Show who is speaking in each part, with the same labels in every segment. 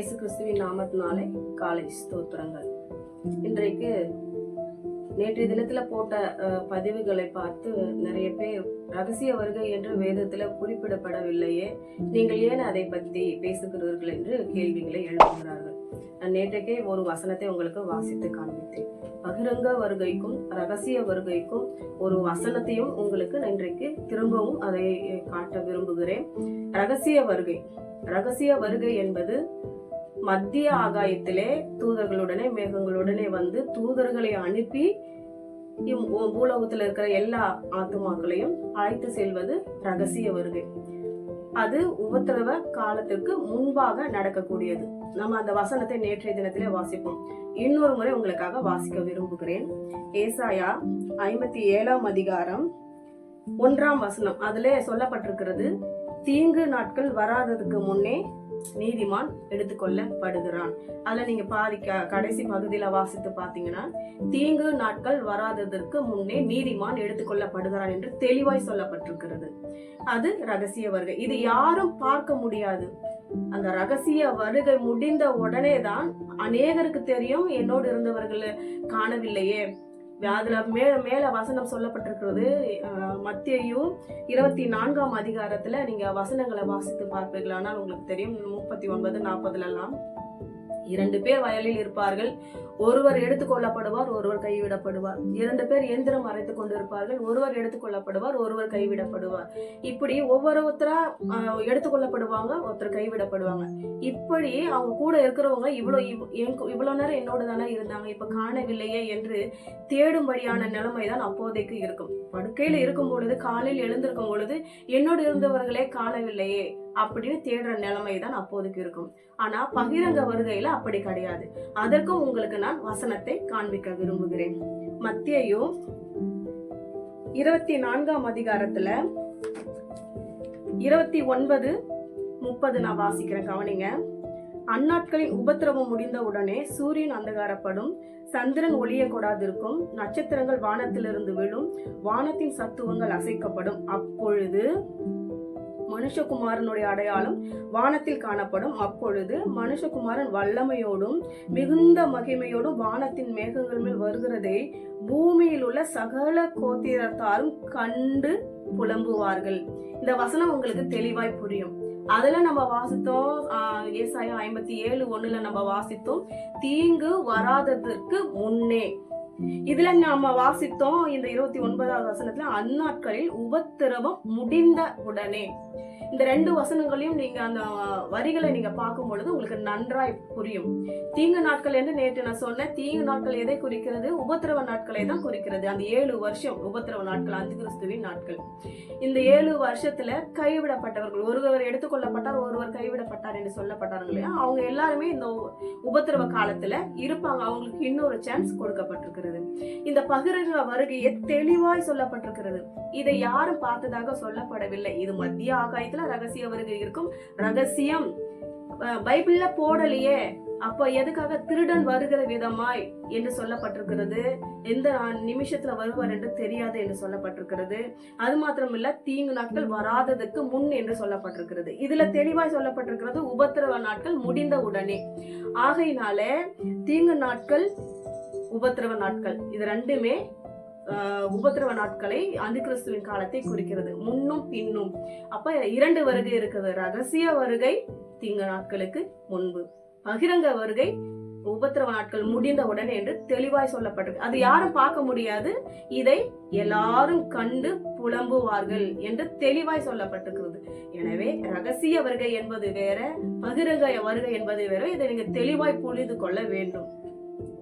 Speaker 1: இயேசு கிறிஸ்துவின் நாமத்தினாலே காலை ஸ்தோத்திரங்கள். இன்றைக்கு நேற்றைய தினத்துல போட்ட பதிவுகளை பார்த்து நிறைய பேர் ரகசிய வருகை என்று வேதத்துல குறிப்பிடப்படவில்லையே. நீங்கள் ஏன் அதை பற்றி பேசுகிறீர்கள் என்று கேள்விகளை எழுப்புகிறார்கள். நான் நேற்றைக்கே ஒரு வசனத்தை உங்களுக்கு வாசித்து காண்பித்தேன். பகிரங்க வருகைக்கும் ரகசிய வருகைக்கும் ஒரு வசனத்தையும் உங்களுக்கு இன்றைக்கு திரும்பவும் அதை காட்ட விரும்புகிறேன். ரகசிய வருகை. ரகசிய வருகை என்பது மத்திய ஆகாயத்திலே தூதர்களுடனே மேகங்களுடனே வந்து தூதர்களை அனுப்பி பூலோகத்தில் இருக்கிற எல்லா ஆத்துமாக்களையும் அழைத்து செல்வது ரகசிய வருகை. அது உபத்திரவ காலத்திற்கு முன்பாக நடக்கக்கூடியது. நம்ம அந்த வசனத்தை நேற்றைய தினத்திலே வாசிப்போம். இன்னொரு முறை உங்களுக்காக வாசிக்க விரும்புகிறேன். ஏசாயா ஐம்பத்தி ஏழாம் அதிகாரம் ஒன்றாம் வசனம். அதிலே சொல்லப்பட்டிருக்கிறது தீங்கு நாட்கள் வராததுக்கு முன்னே நீதிமான் எடுத்துக்கொள்ளப்படுகிறான். அதில் நீங்கள் பாதி க- கடைசி பகுதியில் வாசித்து பார்த்தீங்கன்னா தீங்கு நாட்கள் வராததற்கு முன்னே நீதிமான் எடுத்துக்கொள்ளப்படுகிறான் என்று தெளிவாய் சொல்லப்பட்டிருக்கிறது. அது ரகசிய வருகை. இது யாரும் பார்க்க முடியாது. அந்த ரகசிய வருகை முடிந்த உடனே தான் அநேகருக்கு தெரியும் என்னோடு இருந்தவர்களை காணவில்லையே. அதில் மே மேலே வசனம் சொல்லப்பட்டிருக்கிறது மத்தியையும் இருபத்தி நான்காம் அதிகாரத்தில் நீங்கள் வசனங்களை வாசித்து பார்ப்பீர்களானால் உங்களுக்கு தெரியும். முப்பத்தி ஒன்பது நாற்பதுலலாம். இரண்டு பேர் வயலில் இருப்பார்கள். ஒருவர் எடுத்துக்கொள்ளப்படுவார் ஒருவர் கைவிடப்படுவார். இரண்டு பேர் எந்திரம் அரைத்துக் கொண்டிருப்பார்கள். ஒருவர் எடுத்துக்கொள்ளப்படுவார் ஒருவர் கைவிடப்படுவார். இப்படி ஒவ்வொருத்தரா எடுத்துக்கொள்ளப்படுவாங்க ஒருத்தர் கைவிடப்படுவாங்க. இப்படி அவங்க கூட இருக்கிறவங்க இவ்வளவு இவ்- என்- இவ்வளவு நேரம் என்னோட தானே இருந்தாங்க. இப்ப காணவில்லையே என்று தேடும்படியான நிலைமை தான் அப்போதைக்கு இருக்கும். படுக்கையில இருக்கும் பொழுது காலையில் எழுந்திருக்கும் பொழுது என்னோடு இருந்தவர்களே காணவில்லையே. அப்படின்னு தேடுற நிலைமை தான் அப்போதைக்கு இருக்கும். ஆனா பகிரங்க வருகையில அப்படி கிடையாது. அதற்கும் உங்களுக்கு நான் வசனத்தை காண்பிக்க விரும்புகிறேன். மத்தியையும் இருபத்தி நான்காம் அதிகாரத்துல இருபத்தி ஒன்பது முப்பது நான் வாசிக்கிறேன் கவனிங்க. அந்நாட்களின் உபத்திரவம் முடிந்த உடனே சூரியன் அந்தகாரப்படும். சந்திரன் ஒளிய கூடாதிருக்கும். நட்சத்திரங்கள் வானத்திலிருந்து விழும். வானத்தின் சத்துவங்கள் அசைக்கப்படும். அப்பொழுது மனுஷகுமாரனுடைய அடையாளம் வானத்தில் காணப்படும். அப்பொழுது மனுஷகுமாரன் வல்லமையோடும் மிகுந்த மகிமையோடும் வானத்தின் மேகங்கள் மேல் வருகிறதை பூமியில் உள்ள சகல கோத்திரத்தாரும் கண்டு புலம்புவார்கள். இந்த வசனம் உங்களுக்கு தெளிவாய் புரியும். அதுல நம்ம வாசித்தோம் ஏசாயம் ஐம்பத்தி ஏழு ஒண்ணுல நம்ம வாசித்தோம் தீங்கு வராததற்கு முன்னே. இதுல நாம வாசித்தோம் இந்த இருபத்தி ஒன்பதாவது வசனத்துல அந்நாட்களில் உபத்திரவம் முடிந்த உடனே இந்த ரெண்டு வசனங்களையும் நீங்க அந்த வரிகளை நீங்க பார்க்கும் பொழுது உங்களுக்கு நன்றாய் புரியும். தீங்கு நாட்கள் என்று நேற்று நான் சொன்னேன் தீங்கு நாட்கள் எதை குறிக்கிறது? உபத்திரவ நாட்களை தான் குறிக்கிறது. அந்த ஏழு வருஷம் உபத்திரவ நாட்கள் அந்த கிறிஸ்துவின் நாட்கள். இந்த ஏழு வருஷத்துல கைவிடப்பட்டவர்கள் ஒருவர் எடுத்துக்கொள்ளப்பட்டார் ஒருவர் கைவிடப்பட்டார் என்று சொல்லப்பட்டார்கள் இல்லையா? அவங்க எல்லாருமே இந்த உபத்திரவ காலத்துல இருப்பாங்க. அவங்களுக்கு இன்னொரு சான்ஸ் கொடுக்கப்பட்டிருக்கிறது. இந்த பகிரங்க வருகையை தெளிவாய் சொல்லப்பட்டிருக்கிறது. இதை யாரும் பார்த்ததாக சொல்லப்படவில்லை. இது மத்திய ஆகாயத்துல ரகசிய வருகை இருக்கும். ரகசியம் பைபிள்ல போடலையே அப்ப எதுக்காக திருடன் வருகிற விதமாய் என்று சொல்லப்பட்டிருக்கிறது. எந்த நிமிஷத்துல வருவார் என்று தெரியாது என்று சொல்லப்பட்டிருக்கிறது. அது மாத்திரமில்ல தீங்கு நாட்கள் வராததுக்கு முன் என்று சொல்லப்பட்டிருக்கிறது. இதுல தெளிவாய் சொல்லப்பட்டிருக்கிறது உபத்திரவ நாட்கள் முடிந்த உடனே. ஆகையினால தீங்கு நாட்கள் உபத்திரவ நாட்கள் இது ரெண்டுமே உபதிரவ உபத்திரவ நாட்களை அந்திகிறிஸ்துவின் காலத்தை குறிக்கிறது. முன்னும் பின்னும். அப்ப இரண்டு வருகை இருக்குது. ரகசிய வருகை தீங்கு நாட்களுக்கு முன்பு. பகிரங்க வருகை உபத்திரவ நாட்கள் முடிந்த உடனே என்று தெளிவாய் சொல்லப்பட்டிருக்கு. அது யாரும் பார்க்க முடியாது. இதை எல்லாரும் கண்டு புலம்புவார்கள் என்று தெளிவாய் சொல்லப்பட்டிருக்கிறது. எனவே ரகசிய வருகை என்பது வேற பகிரங்க வருகை என்பது வேற. இதை நீங்க தெளிவாய் புரிந்து கொள்ள வேண்டும்.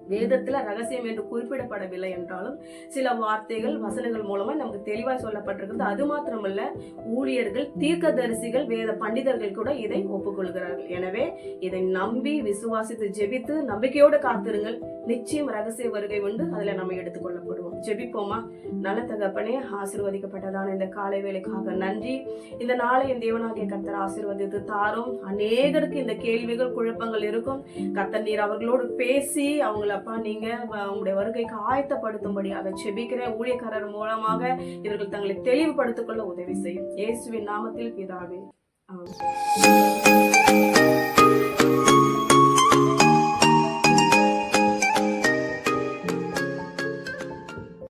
Speaker 1: வேதத்துல ரகசியம் என்று குறிப்பிடப்படவில்லை என்றாலும் சில வார்த்தைகள் வசனங்கள் மூலமா நமக்கு தெளிவாக சொல்லப்பட்டிருக்கிறது. அது மாத்திரமல்ல ஊழியர்கள் தீர்க்கதரிசிகள் வேத பண்டிதர்கள் கூட இதை ஒப்புக்கொள்கிறார்கள். எனவே இதை நம்பி விசுவாசித்து ஜெபித்து நம்பிக்கையோடு காத்திருங்கள். நிச்சயம் ரகசிய வருகை உண்டு. அதுல நம்ம எடுத்துக்கொள்ளப்படுவோம். ஜெபிப்போமா? நல்ல தகப்பனே ஆசிர்வதிக்கப்பட்டதான இந்த காலை வேலைக்காக நன்றி. இந்த நாளை என் தேவனாகிய கர்த்தர் ஆசிர்வதித்து தாரும். அநேகருக்கு இந்த கேள்விகள் குழப்பங்கள் இருக்கும். கர்த்தர் நீர் அவர்களோடு பேசி அவங்கள அப்பா நீங்க உங்களுடைய வருகைக்கு ஆயத்தப்படுத்தும்படி அதை செபிக்கிற ஊழியக்காரர் மூலமாக இவர்கள் தங்களை தெளிவுபடுத்திக் கொள்ள உதவி செய்யும். இயேசுவின் நாமத்தில் பிதாவே ஆமென்.